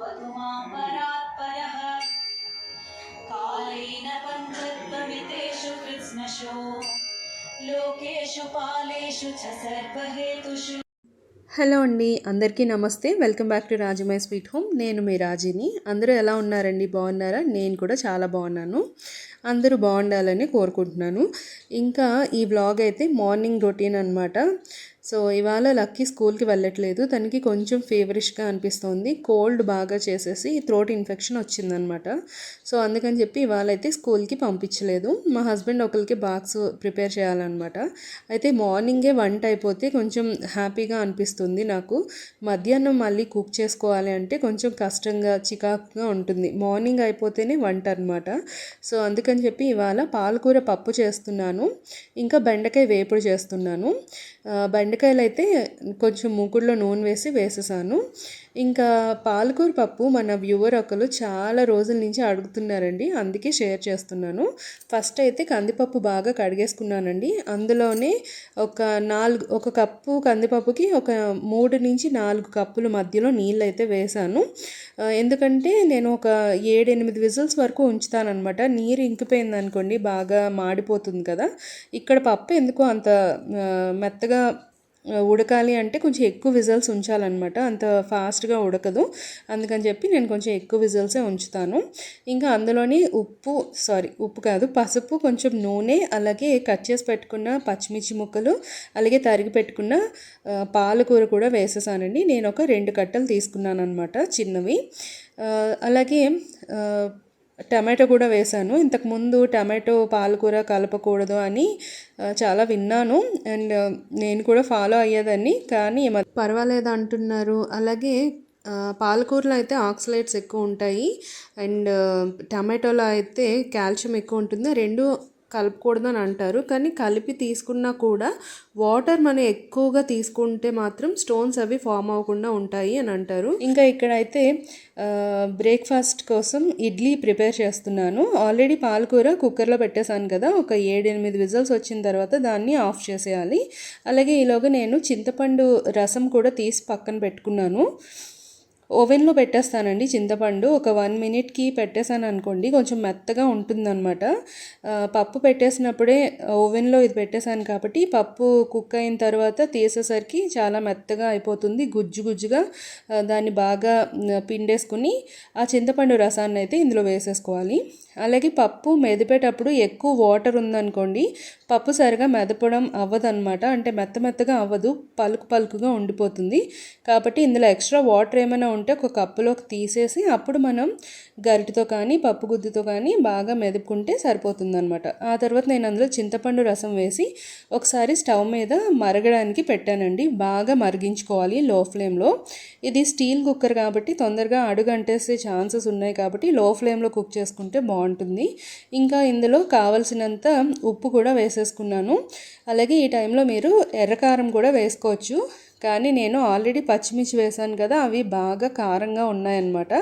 भवतु मां परात्परः कालेन पञ्चत्वमितेषु कृत्स्नशो लोकेषु पालेषु च सर्वहेतुषु హలో అండి అందరికీ నమస్తే వెల్కమ్ బ్యాక్ టు రాజమై స్వీట్ హోమ్ నేను మీ రాజీని అందరూ ఎలా ఉన్నారండి బాగున్నారా నేను కూడా చాలా బాగున్నాను అందరూ బాగుండాలని కోరుకుంటున్నాను ఇంకా ఈ బ్లాగ్ అయితే మార్నింగ్ రొటీన్ అనమాట సో ఇవాళ లక్కీ స్కూల్కి వెళ్ళట్లేదు. తనకి కొంచెం ఫీవరిష్గా అనిపిస్తోంది. కోల్డ్ బాగా చేసేసి థ్రోట్ ఇన్ఫెక్షన్ వచ్చిందనమాట. సో అందుకని చెప్పి ఇవాళ అయితే స్కూల్కి పంపించలేదు. మా హస్బెండ్ ఒకరికి బాక్స్ ప్రిపేర్ చేయాలన్నమాట అయితే మార్నింగే వంట అయిపోతే కొంచెం హ్యాపీగా అనిపిస్తుంది నాకు. మధ్యాహ్నం మళ్ళీ కుక్ చేసుకోవాలి అంటే కొంచెం కష్టంగా చికాకుగా ఉంటుంది. మార్నింగ్ అయిపోతేనే వంట అనమాట సో అందుకని చెప్పి ఇవాళ పాలకూర పప్పు చేస్తున్నాను. ఇంకా బెండకాయ వేపుడు చేస్తున్నాను. బెండ బెండకాయలు అయితే కొంచెం మూకుడులో నూనె వేసి వేసేసాను. ఇంకా పాలకూర పప్పు మన వ్యూవర్ ఒకరు చాలా రోజుల నుంచి అడుగుతున్నారండి. అందుకే షేర్ చేస్తున్నాను. ఫస్ట్ అయితే కందిపప్పు బాగా కడిగేసుకున్నానండి. అందులోనే ఒక నాలుగు ఒక కప్పు కందిపప్పుకి ఒక మూడు నుంచి నాలుగు కప్పుల మధ్యలో నీళ్ళు అయితే వేసాను ఎందుకంటే నేను ఒక ఏడెనిమిది విజిల్స్ వరకు ఉంచుతానమాట నీరు ఇంకిపోయింది అనుకోండి బాగా మాడిపోతుంది కదా. ఇక్కడ పప్పు ఎందుకో అంత మెత్తగా ఉడకాలి అంటే కొంచెం ఎక్కువ విజిల్స్ ఉంచాలన్నమాట. అంత ఫాస్ట్గా ఉడకదు. అందుకని చెప్పి నేను కొంచెం ఎక్కువ విజల్సే ఉంచుతాను. ఇంకా అందులోని ఉప్పు సారీ ఉప్పు కాదు పసుపు కొంచెం నూనె అలాగే కట్ చేసి పెట్టుకున్న పచ్చిమిర్చి ముక్కలు అలాగే తరిగి పెట్టుకున్న పాలకూర కూడా వేసేసానండి. నేను ఒక రెండు కట్టలు తీసుకున్నాను అనమాట చిన్నవి అలాగే టమాటో కూడా వేశాను. ఇంతకుముందు టమాటో పాలకూర కలపకూడదు అని చాలా విన్నాను. అండ్ నేను కూడా ఫాలో అయ్యేదాన్ని. కానీ పర్వాలేదు అంటున్నారు. అలాగే పాలకూరలో అయితే ఆక్సలేట్స్ ఎక్కువ ఉంటాయి. అండ్ టమాటోలో అయితే కాల్షియం ఎక్కువ ఉంటుంది. రెండు కలపకూడదని అని అంటారు కానీ కలిపి తీసుకున్నా కూడా వాటర్ మనం ఎక్కువగా తీసుకుంటే మాత్రం స్టోన్స్ అవి ఫామ్ అవ్వకుండా ఉంటాయి అని అంటారు ఇంకా ఇక్కడైతే బ్రేక్ఫాస్ట్ కోసం ఇడ్లీ ప్రిపేర్ చేస్తున్నాను. ఆల్రెడీ పాలకూర కుక్కర్లో పెట్టేశాను కదా ఒక ఏడెనిమిది విజల్స్ వచ్చిన తర్వాత దాన్ని ఆఫ్ చేసేయాలి. అలాగే ఈలోగా నేను చింతపండు రసం కూడా తీసి పక్కన పెట్టుకున్నాను. ఓవెన్లో పెట్టేస్తానండి చింతపండు. ఒక వన్ మినిట్కి పెట్టేసాను అనుకోండి కొంచెం మెత్తగా ఉంటుందన్నమాట. పప్పు పెట్టేసినప్పుడే ఓవెన్లో ఇది పెట్టేశాను కాబట్టి పప్పు కుక్ అయిన తర్వాత తీసేసరికి చాలా మెత్తగా అయిపోతుంది గుజ్జు గుజ్జుగా. దాన్ని బాగా పిండేసుకుని ఆ చింతపండు రసాన్ని అయితే ఇందులో వేసేసుకోవాలి. అలాగే పప్పు మెదిపేటప్పుడు ఎక్కువ వాటర్ ఉందనుకోండి పప్పు సరిగా మెదపడం అవ్వదన్నమాట. అంటే మెత్త మెత్తగా అవ్వదు పలుకు పలుకుగా ఉండిపోతుంది. కాబట్టి ఇందులో ఎక్స్ట్రా వాటర్ ఏమైనా ఉంటే ఒక కప్పులోకి తీసేసి అప్పుడు మనం గరిటతో కానీ పప్పు గుద్దుతో కానీ బాగా మెదుపుకుంటే సరిపోతుందనమాట ఆ తర్వాత నేను అందులో చింతపండు రసం వేసి ఒకసారి స్టవ్ మీద మరగడానికి పెట్టానండి. బాగా మరిగించుకోవాలి లో ఫ్లేమ్లో. ఇది స్టీల్ కుక్కర్ కాబట్టి తొందరగా అడుగంటేసే ఛాన్సెస్ ఉన్నాయి కాబట్టి లో ఫ్లేమ్లో కుక్ చేసుకుంటే బాగుంటుంది. ఇంకా ఇందులో కావలసినంత ఉప్పు కూడా వేసేసుకున్నాను. అలాగే ఈ టైంలో మీరు ఎర్రకారం కూడా వేసుకోవచ్చు. కానీ నేను ఆల్రెడీ పచ్చిమిర్చి వేసాను కదా అవి బాగా కారంగా ఉన్నాయన్నమాట.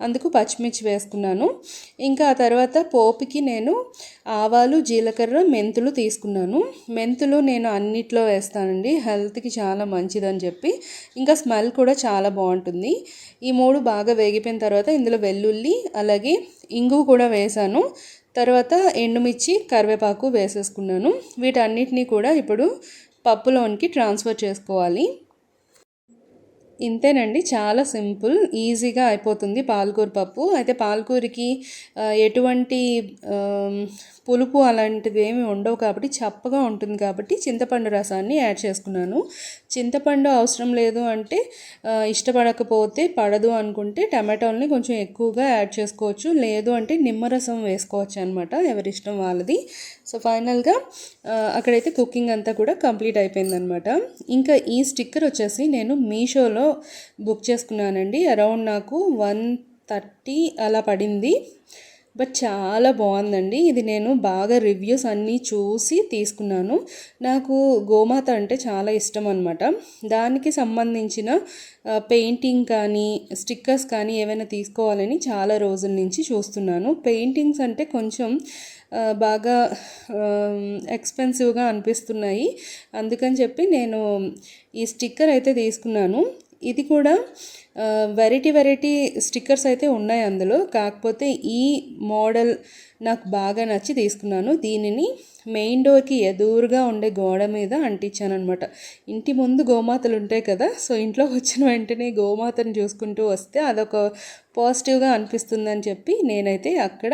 అందుకు పచ్చిమిర్చి వేసుకున్నాను. ఇంకా ఆ తర్వాత పోపుకి నేను ఆవాలు జీలకర్ర మెంతులు తీసుకున్నాను. మెంతులు నేను అన్నిట్లో వేస్తానండి. హెల్త్కి చాలా మంచిదని చెప్పి. ఇంకా స్మెల్ కూడా చాలా బాగుంటుంది. ఈ మూడు బాగా వేగిపోయిన తర్వాత ఇందులో వెల్లుల్లి అలాగే ఇంగువ కూడా వేసాను తర్వాత ఎండుమిర్చి కరివేపాకు వేసేసుకున్నాను. వీటన్నిటినీ కూడా ఇప్పుడు పప్పులోనికి ట్రాన్స్ఫర్ చేసుకోవాలి. ఇంతేనండి చాలా సింపుల్ ఈజీగా అయిపోతుంది పాలకూర పప్పు. అయితే పాలకూరకి ఎటువంటి పులుపు అలాంటివి ఏమి ఉండవు కాబట్టి చప్పగా ఉంటుంది కాబట్టి చింతపండు రసాన్ని యాడ్ చేసుకున్నాను. చింతపండు అవసరం లేదు అంటే ఇష్టపడకపోతే పడదు అనుకుంటే టమాటోల్ని కొంచెం ఎక్కువగా యాడ్ చేసుకోవచ్చు. లేదు అంటే నిమ్మరసం వేసుకోవచ్చు అనమాట ఎవరి ఇష్టం వాళ్ళది. సో ఫైనల్గా అక్కడైతే కుకింగ్ అంతా కూడా కంప్లీట్ అయిపోయిందనమాట ఇంకా ఈ స్టిక్కర్ వచ్చేసి నేను మీషోలో బుక్ చేసుకున్నానండి. అరౌండ్ నాకు వన్ థర్టీ అలా పడింది. బట్ చాలా బాగుందండి. ఇది నేను బాగా రివ్యూస్ అన్నీ చూసి తీసుకున్నాను. నాకు గోమాత అంటే చాలా ఇష్టం అనమాట దానికి సంబంధించిన పెయింటింగ్ కానీ స్టిక్కర్స్ కానీ ఏమైనా తీసుకోవాలని చాలా రోజుల నుంచి చూస్తున్నాను. పెయింటింగ్స్ అంటే కొంచెం బాగా ఎక్స్పెన్సివ్గా అనిపిస్తున్నాయి. అందుకని చెప్పి నేను ఈ స్టిక్కర్ అయితే తీసుకున్నాను. ఇది కూడా వెరైటీ వెరైటీ స్టిక్కర్స్ అయితే ఉన్నాయి అందులో. కాకపోతే ఈ మోడల్ నాకు బాగా నచ్చి తీసుకున్నాను. దీనిని మెయిన్ డోర్కి ఎదురుగా ఉండే గోడ మీద అంటించాను అనమాట ఇంటి ముందు గోమాతలు ఉంటాయి కదా సో ఇంట్లో వచ్చిన వెంటనే గోమాతను చూసుకుంటూ వస్తే అదొక పాజిటివ్గా అనిపిస్తుందని చెప్పి నేనైతే అక్కడ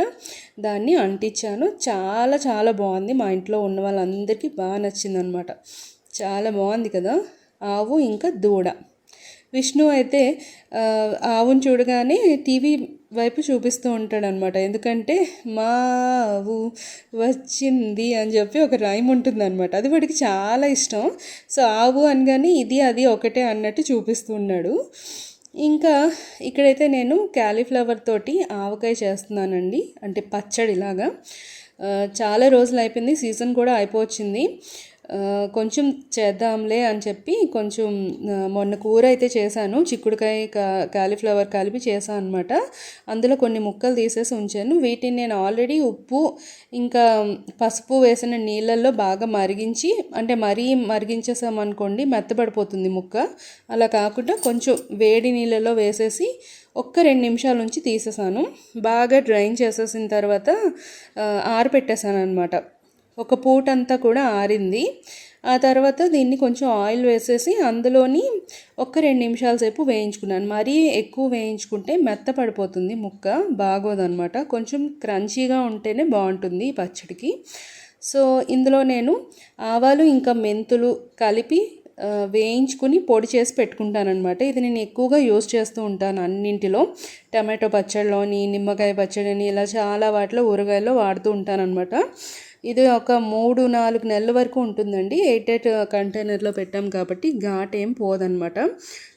దాన్ని అంటించాను. చాలా చాలా బాగుంది. మా ఇంట్లో ఉన్న వాళ్ళందరికీ బాగా నచ్చింది అనమాట చాలా బాగుంది కదా. ఆవు ఇంకా దూడ. విష్ణు అయితే ఆవును చూడగానే టీవీ వైపు చూపిస్తూ ఉంటాడనమాట ఎందుకంటే మా ఆవు వచ్చింది అని చెప్పి ఒక రైమ్ ఉంటుందన్నమాట. అది వాడికి చాలా ఇష్టం. సో ఆవు అనగానే ఇది అది ఒకటే అన్నట్టు చూపిస్తున్నాడు ఇంకా ఇక్కడైతే నేను క్యాలీఫ్లవర్ తోటి ఆవకాయ చేస్తున్నానండి. అంటే పచ్చడిలాగా. చాలా రోజులు అయిపోయింది. సీజన్ కూడా అయిపోవచ్చింది. కొంచెం చేద్దాంలే అని చెప్పి కొంచెం మొన్న కూర అయితే చేశాను. చిక్కుడుకాయ కా కాలీఫ్లవర్ కలిపి చేశాను అనమాట అందులో కొన్ని ముక్కలు తీసేసి ఉంచాను. వీటిని నేను ఆల్రెడీ ఉప్పు ఇంకా పసుపు వేసిన నీళ్ళల్లో బాగా మరిగించి అంటే మరీ మరిగించేసామనుకోండి మెత్తబడిపోతుంది ముక్క. అలా కాకుండా కొంచెం వేడి నీళ్ళలో వేసేసి ఒక్క రెండు నిమిషాల నుంచి తీసేసాను. బాగా డ్రైన్ చేసేసిన తర్వాత ఆ, అనమాట ఒక పూట అంతా కూడా ఆరింది. ఆ తర్వాత దీన్ని కొంచెం ఆయిల్ వేసేసి అందులోని ఒక రెండు నిమిషాల సేపు వేయించుకున్నాను. మరీ ఎక్కువ వేయించుకుంటే మెత్త పడిపోతుంది ముక్క బాగోదన్నమాట. కొంచెం క్రంచీగా ఉంటేనే బాగుంటుంది ఈ పచ్చడికి. సో ఇందులో నేను ఆవాలు ఇంకా మెంతులు కలిపి వేయించుకుని పొడి చేసి పెట్టుకుంటానమాట ఇది నేను ఎక్కువగా యూస్ చేస్తూ ఉంటాను అన్నింటిలో. టమాటో పచ్చడిలోని నిమ్మకాయ పచ్చడిని ఇలా చాలా వాటిలో ఊరగాయల్లో వాడుతూ ఉంటానన్నమాట. ఇది ఒక మూడు నాలుగు నెలల వరకు ఉంటుందండి. ఎయిట్ ఎయిట్ కంటైనర్లో పెట్టాం కాబట్టి ఘాట్ ఏం పోదనమాట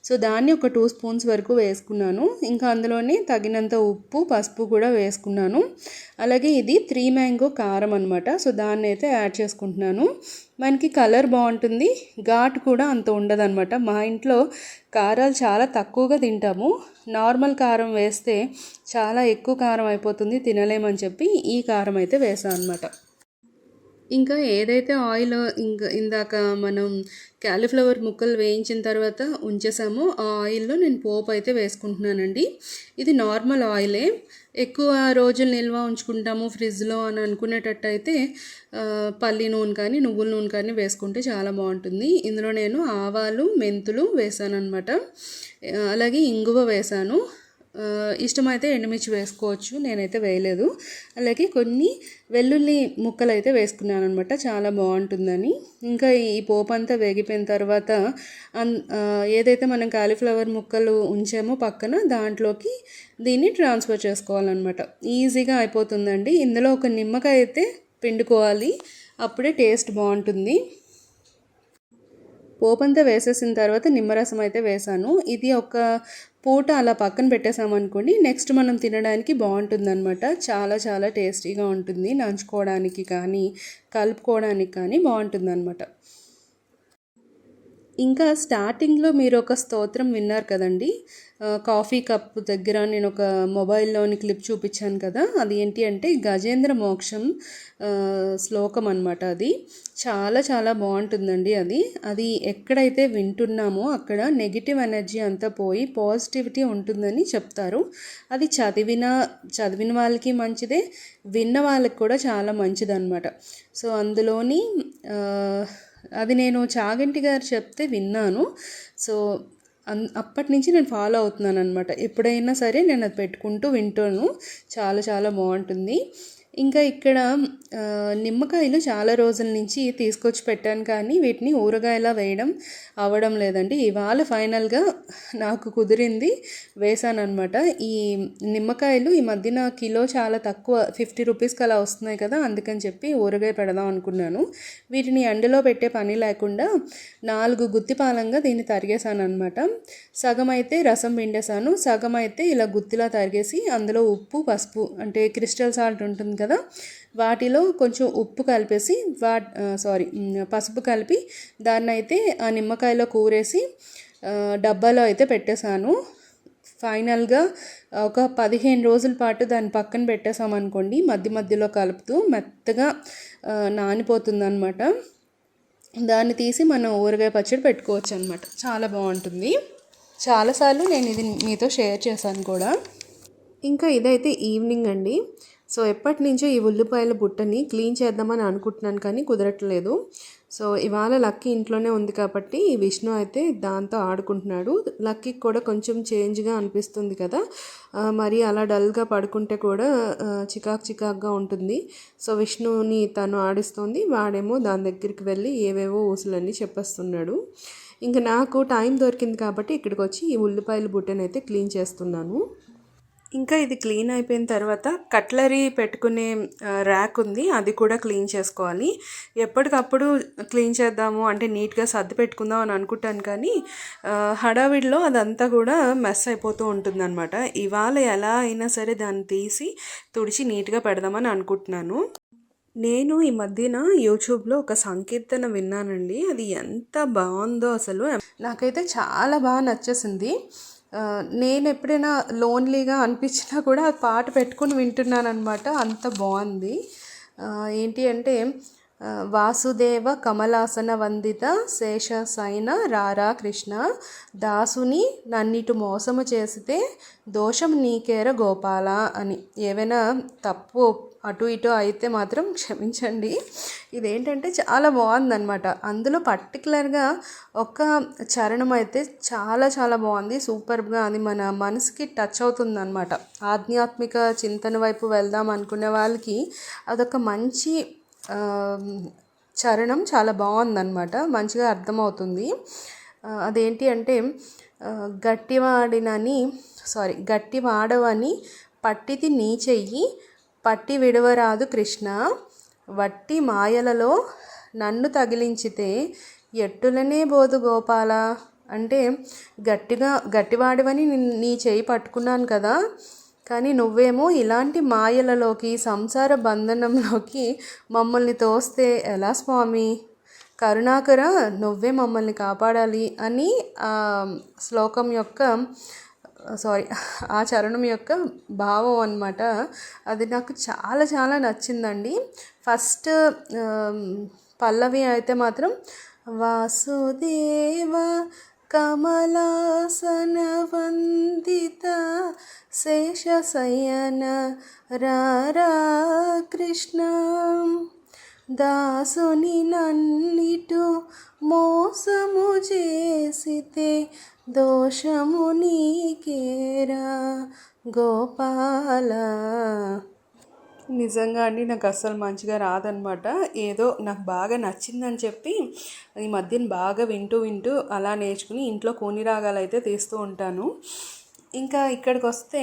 సో దాన్ని ఒక టూ స్పూన్స్ వరకు వేసుకున్నాను. ఇంకా అందులోనే తగినంత ఉప్పు పసుపు కూడా వేసుకున్నాను. అలాగే ఇది త్రీ మ్యాంగో కారం అనమాట సో దాన్ని అయితే యాడ్ చేసుకుంటున్నాను. మనకి కలర్ బాగుంటుంది ఘాట్ కూడా అంత ఉండదన్నమాట. మా ఇంట్లో కారాలు చాలా తక్కువగా తింటాము. నార్మల్ కారం వేస్తే చాలా ఎక్కువ కారం అయిపోతుంది తినలేమని చెప్పి ఈ కారం అయితే వేసాను అనమాట ఇంకా ఏదైతే ఆయిల్ ఇంకా ఇందాక మనం క్యాలీఫ్లవర్ ముక్కలు వేయించిన తర్వాత ఉంచేసామో ఆ ఆయిల్లో నేను పోపు అయితే వేసుకుంటున్నానండి. ఇది నార్మల్ ఆయిలే. ఎక్కువ రోజులు నిల్వ ఉంచుకుంటాము ఫ్రిడ్జ్లో అని అనుకునేటట్టు అయితే పల్లి నూనె కానీ నువ్వుల నూనె కానీ వేసుకుంటే చాలా బాగుంటుంది. ఇందులో నేను ఆవాలు మెంతులు వేసాను అనమాట అలాగే ఇంగువ వేసాను. ఇష్టమైతే ఎండుమిర్చి వేసుకోవచ్చు నేనైతే వేయలేదు. అలాగే కొన్ని వెల్లుల్లి ముక్కలు అయితే వేసుకున్నాను అనమాట చాలా బాగుంటుందని. ఇంకా ఈ పోపు అంతా వేగిపోయిన తర్వాత అన్ ఏదైతే మనం కాలీఫ్లవర్ ముక్కలు ఉంచామో పక్కన దాంట్లోకి దీన్ని ట్రాన్స్ఫర్ చేసుకోవాలన్నమాట. ఈజీగా అయిపోతుందండి. ఇందులో ఒక నిమ్మకాయ అయితే పిండుకోవాలి అప్పుడే టేస్ట్ బాగుంటుంది. పోపంతా వేసేసిన తర్వాత నిమ్మరసం అయితే వేసాను. ఇది ఒక పూట అలా పక్కన పెట్టేసామనుకోండి నెక్స్ట్ మనం తినడానికి బాగుంటుందన్నమాట. చాలా చాలా టేస్టీగా ఉంటుంది. నంచుకోవడానికి కానీ కలుపుకోవడానికి కానీ బాగుంటుందన్నమాట. ఇంకా స్టార్టింగ్లో మీరు ఒక స్తోత్రం విన్నారు కదండి. కాఫీ కప్ దగ్గర నేను ఒక మొబైల్లోని క్లిప్ చూపించాను కదా. అది ఏంటి అంటే గజేంద్ర మోక్షం శ్లోకం అనమాట అది. చాలా చాలా బాగుంటుందండి అది. అది ఎక్కడైతే వింటున్నామో అక్కడ నెగిటివ్ ఎనర్జీ అంతా పోయి పాజిటివిటీ ఉంటుందని చెప్తారు. అది చదివిన చదివిన వాళ్ళకి మంచిదే విన్న వాళ్ళకి కూడా చాలా మంచిదన్నమాట. సో అందులోని అది నేను చాగంటి గారు చెప్తే విన్నాను. సో అన్ అప్పటి నుంచి నేను ఫాలో అవుతున్నాను అనమాట ఎప్పుడైనా సరే నేను అది పెట్టుకుంటూ వింటాను. చాలా చాలా బాగుంటుంది. ఇంకా ఇక్కడ నిమ్మకాయలు చాలా రోజుల నుంచి తీసుకొచ్చి పెట్టాను కానీ వీటిని ఊరగాయలా వేయడం అవడం లేదండి. ఇవాళ ఫైనల్గా నాకు కుదిరింది వేసాను అనమాట ఈ నిమ్మకాయలు ఈ మధ్యన కిలో చాలా తక్కువ ఫిఫ్టీ రూపీస్కి అలా వస్తున్నాయి కదా అందుకని చెప్పి ఊరగాయ పెడదాం అనుకున్నాను. వీటిని ఎండలో పెట్టే పని లేకుండా నాలుగు గుత్తిపాలంగా దీన్ని తరిగేసాను అనమాట సగం అయితే రసం పిండేశాను సగం అయితే ఇలా గుత్తిలా తరిగేసి అందులో ఉప్పు పసుపు అంటే క్రిస్టల్ సాల్ట్ ఉంటుంది కదా? వాటిలో కొంచెం ఉప్పు కలిపేసి వా సారీ పసుపు కలిపి దాన్ని అయితే ఆ నిమ్మకాయలో కూరేసి డబ్బాలో అయితే పెట్టేశాను. ఫైనల్గా ఒక పదిహేను రోజుల పాటు దాన్ని పక్కన పెట్టేసామనుకోండి మధ్య మధ్యలో కలుపుతూ మెత్తగా నానిపోతుంది అనమాట దాన్ని తీసి మనం ఊరగాయ పచ్చడి పెట్టుకోవచ్చు అనమాట చాలా బాగుంటుంది. చాలాసార్లు నేను ఇది మీతో షేర్ చేశాను కూడా. ఇంకా ఇదైతే ఈవినింగ్ అండి. సో ఎప్పటి నుంచో ఈ ఉల్లిపాయల బుట్టని క్లీన్ చేద్దామని అనుకుంటున్నాను కానీ కుదరట్లేదు. సో ఇవాళ లక్కీ ఇంట్లోనే ఉంది కాబట్టి విష్ణు అయితే దాంతో ఆడుకుంటున్నాడు. లక్కీకి కూడా కొంచెం చేంజ్గా అనిపిస్తుంది కదా. మరి అలా డల్గా పడుకుంటే కూడా చికాక్ చికాక్గా ఉంటుంది. సో విష్ణుని తను ఆడిస్తుంది. వాడేమో దాని దగ్గరికి వెళ్ళి ఏవేవో ఊసులన్నీ చెప్పేస్తున్నాడు. ఇంకా నాకు టైం దొరికింది కాబట్టి ఇక్కడికి వచ్చి ఈ ఉల్లిపాయల బుట్టనైతే అయితే క్లీన్ చేస్తున్నాను. ఇంకా ఇది క్లీన్ అయిపోయిన తర్వాత కట్లరీ పెట్టుకునే ర్యాక్ ఉంది. అది కూడా క్లీన్ చేసుకోవాలి. ఎప్పటికప్పుడు క్లీన్ చేద్దాము అంటే నీట్గా సర్ది పెట్టుకుందాం అని అనుకుంటాను కానీ హడావిడిలో అదంతా కూడా మెస్ అయిపోతూ ఉంటుందన్నమాట. ఇవాళ ఎలా అయినా సరే దాన్ని తీసి తుడిచి నీట్గా పెడదామని అనుకుంటున్నాను. నేను ఈ మధ్యన యూట్యూబ్లో ఒక సంకీర్తన విన్నానండి. అది ఎంత బాగుందో అసలు. నాకైతే చాలా బాగా నచ్చేసింది. నేను ఎప్పుడైనా లోన్లీగా అనిపించినా కూడా ఆ పాట పెట్టుకుని వింటున్నాను అనమాట అంత బాగుంది. ఏంటి అంటే వాసుదేవ కమలాసన వందిత శేష సైన రారా కృష్ణ దాసుని నన్నిటు మోసము చేసితే దోషం నీకేర గోపాల అని. ఏవైనా తప్పు అటు ఇటు అయితే మాత్రం క్షమించండి. ఇదేంటంటే చాలా బాగుందన్నమాట. అందులో పర్టికులర్గా ఒక చరణం అయితే చాలా చాలా బాగుంది. సూపర్గా అది మన మనసుకి టచ్ అవుతుందన్నమాట. ఆధ్యాత్మిక చింతన వైపు వెళ్దాం అనుకునే వాళ్ళకి అదొక మంచి చరణం చాలా బాగుందన్నమాట. మంచిగా అర్థమవుతుంది. అదేంటి అంటే గట్టివాడినని సారీ గట్టివాడవని పట్టిది నీ చెయ్యి పట్టి విడవరాదు కృష్ణ. వట్టి మాయలలో నన్ను తగిలించితే ఎట్టులనే బోదు గోపాల? అంటే గట్టిగా గట్టివాడివని నీ చేయి పట్టుకున్నాను కదా. కానీ నువ్వేమో ఇలాంటి మాయలలోకి సంసార బంధనంలోకి మమ్మల్ని తోస్తే ఎలా స్వామి? కరుణాకర నువ్వే మమ్మల్ని కాపాడాలి అని శ్లోకం యొక్క సారీ ఆ చరణం యొక్క భావం అన్నమాట. అది నాకు చాలా చాలా నచ్చిందండి. ఫస్ట్ పల్లవి అయితే మాత్రం వాసుదేవ కమలాసన వందిత శేషశయన రారా కృష్ణ. దాసుని నన్నిటు మోసము చేసితే దోషము నీకేరా గోపాల? నిజంగా అండి నాకు అస్సలు మంచిగా రాదనమాట ఏదో నాకు బాగా నచ్చిందని చెప్పి ఈ మధ్యన బాగా వింటూ వింటూ అలా నేర్చుకుని ఇంట్లో కోని రాగాలు అయితే తీస్తూ ఉంటాను. ఇంకా ఇక్కడికి వస్తే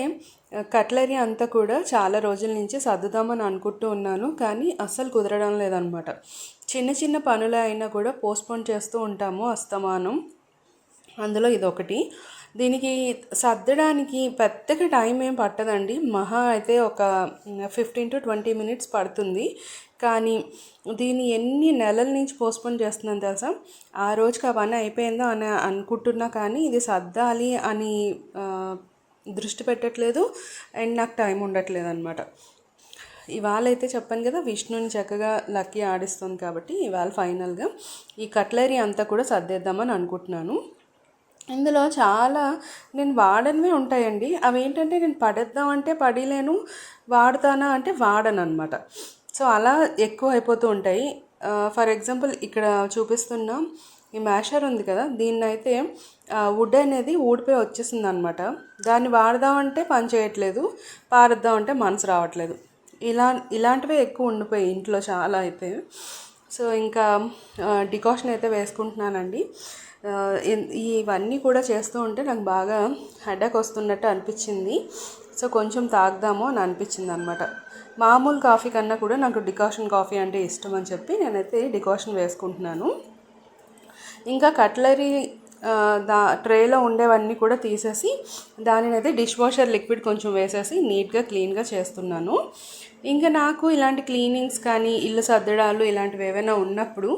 కట్లరీ అంతా కూడా చాలా రోజుల నుంచి సర్దుదామని అనుకుంటూ ఉన్నాను కానీ అస్సలు కుదరడం లేదనమాట. చిన్న చిన్న పనులు అయినా కూడా పోస్ట్పోన్ చేస్తూ ఉంటాము అస్తమానం. అందులో ఇదొకటి. దీనికి సర్దడానికి పెద్దగా టైం ఏం పట్టదండి. మహా అయితే ఒక ఫిఫ్టీన్ టు ట్వంటీ మినిట్స్ పడుతుంది. కానీ దీన్ని ఎన్ని నెలల నుంచి పోస్ట్పోన్ చేస్తున్నాను తెలుసా? ఆ రోజుకి అవన్నీ అయిపోయిందో అని అనుకుంటున్నా కానీ ఇది సర్దాలి అని దృష్టి పెట్టట్లేదు అండ్ నాకు టైం ఉండట్లేదు అనమాట ఇవాళ అయితే చెప్పాను కదా విష్ణుని చక్కగా లక్కీ ఆడిస్తుంది కాబట్టి ఇవాళ ఫైనల్గా ఈ కట్లరీ అంతా కూడా సర్దేద్దామని అనుకుంటున్నాను. ఇందులో చాలా నేను వాడనివే ఉంటాయండి. అవి ఏంటంటే నేను పడేద్దామంటే పడిలేను వాడతానా అంటే వాడను అనమాట సో అలా ఎక్కువ అయిపోతూ ఉంటాయి. ఫర్ ఎగ్జాంపుల్ ఇక్కడ చూపిస్తున్న ఈ మ్యాషర్ ఉంది కదా దీన్నైతే వుడ్ అనేది ఊడిపోయి వచ్చేసింది అనమాట దాన్ని వాడదామంటే పని చేయట్లేదు పారేద్దామంటే మనసు రావట్లేదు. ఇలా ఇలాంటివే ఎక్కువ ఉండిపోయి ఇంట్లో చాలా అయితే. సో ఇంకా డికాషన్ అయితే వేసుకుంటున్నానండి. ఇవన్నీ కూడా చేస్తూ ఉంటే నాకు బాగా హెడేక్ వస్తున్నట్టు అనిపించింది. సో కొంచెం తాగుదాము అని అనిపించింది అనమాట మామూలు కాఫీ కన్నా కూడా నాకు డికాషన్ కాఫీ అంటే ఇష్టం అని చెప్పి నేనైతే డికాషన్ వేసుకుంటున్నాను. ఇంకా కట్లరీ దా ట్రేలో ఉండేవన్నీ కూడా తీసేసి దానిని అయితే డిష్ వాషర్ లిక్విడ్ కొంచెం వేసేసి నీట్గా క్లీన్గా చేస్తున్నాను. ఇంకా నాకు ఇలాంటి క్లీనింగ్స్ కానీ ఇల్లు సర్దడాలు ఇలాంటివి ఏవైనా ఉన్నప్పుడు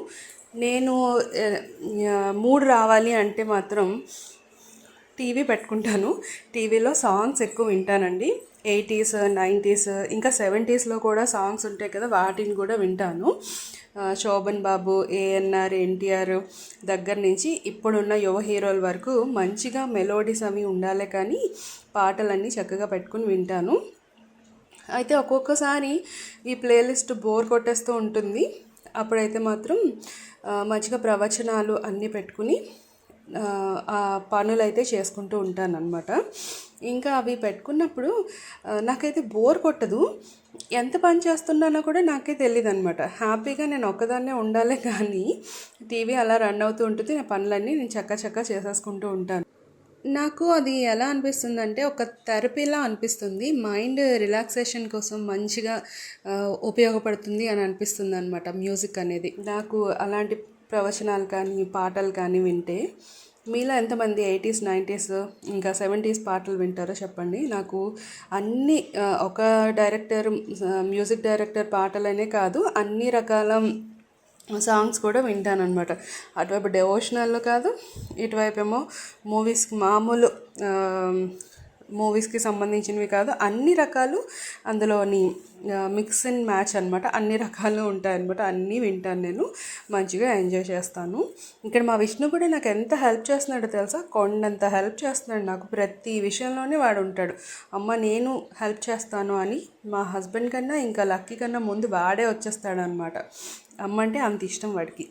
నేను మూడు మూడ్ రావాలి అంటే మాత్రం టీవీ పెట్టుకుంటాను. టీవీలో సాంగ్స్ ఎక్కువ వింటానండి. ఎయిటీస్ నైంటీస్ ఇంకా సెవెంటీస్లో కూడా సాంగ్స్ ఉంటాయి కదా వాటిని కూడా వింటాను. శోభన్ బాబు ఏఎన్ఆర్ ఎన్టీఆర్ దగ్గర నుంచి ఇప్పుడున్న యువ హీరోల వరకు మంచిగా మెలోడీస్ అవి ఉండాలి కానీ పాటలన్నీ చక్కగా పెట్టుకుని వింటాను. అయితే ఒక్కొక్కసారి ఈ ప్లేలిస్ట్ బోర్ కొట్టేస్తూ ఉంటుంది. అప్పుడైతే మాత్రం మంచిగా ప్రవచనాలు అన్నీ పెట్టుకుని ఆ, పనులు అయితే చేసుకుంటూ ఉంటాను అనమాట ఇంకా అవి పెట్టుకున్నప్పుడు నాకైతే బోర్ కొట్టదు. ఎంత పని చేస్తున్నానో కూడా నాకే తెలియదు అనమాట హ్యాపీగా నేను ఒక్కదాన్నే ఉండాలి కానీ టీవీ అలా రన్ అవుతూ ఉంటుంది. నా పనులన్నీ నేను చక్క చక్క చేసేసుకుంటూ ఉంటాను. నాకు అది ఎలా అనిపిస్తుంది అంటే ఒక థెరపీలా అనిపిస్తుంది. మైండ్ రిలాక్సేషన్ కోసం మంచిగా ఉపయోగపడుతుంది అని అనిపిస్తుంది అనమాట మ్యూజిక్ అనేది. నాకు అలాంటి ప్రవచనాలు కానీ పాటలు కానీ వింటే మీలో ఎంతమంది ఎయిటీస్ నైంటీస్ ఇంకా సెవెంటీస్ పాటలు వింటారో చెప్పండి. నాకు అన్ని ఒక డైరెక్టర్ మ్యూజిక్ డైరెక్టర్ పాటలనే కాదు అన్ని రకాల సాంగ్స్ కూడా వింటాను అనమాట అటువైపు డెవోషనల్ కాదు ఇటువైపు ఏమో మూవీస్కి మామూలు మూవీస్కి సంబంధించినవి కాదు అన్ని రకాలు అందులోని మిక్స్ అండ్ మ్యాచ్ అనమాట అన్ని రకాలు ఉంటాయన్నమాట అన్నీ వింటాను నేను. మంచిగా ఎంజాయ్ చేస్తాను. ఇక్కడ మా విష్ణు కూడా నాకు ఎంత హెల్ప్ చేస్తున్నాడో తెలుసా? కొండంత హెల్ప్ చేస్తున్నాడు నాకు. ప్రతి విషయంలోనే వాడు ఉంటాడు. అమ్మ నేను హెల్ప్ చేస్తాను అని మా హస్బెండ్ కన్నా ఇంకా లక్కీ కన్నా ముందు వాడే వచ్చేస్తాడనమాట అమ్మ అంటే అంత ఇష్టం వాడికి.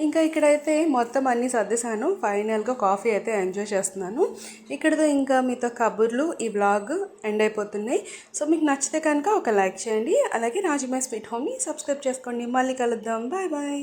ఇంకా ఇక్కడైతే మొత్తం అన్నీ సర్దేశాను. ఫైనల్గా కాఫీ అయితే ఎంజాయ్ చేస్తున్నాను. ఇక్కడతో ఇంకా మీతో కబుర్లు ఈ వ్లాగ్ ఎండ్ అయిపోతున్నాయి. సో మీకు నచ్చితే కనుక ఒక లైక్ చేయండి. అలాగే రాజమై స్వీట్ హోమ్ని సబ్స్క్రైబ్ చేసుకోండి. మళ్ళీ కలుద్దాం. Bye bye.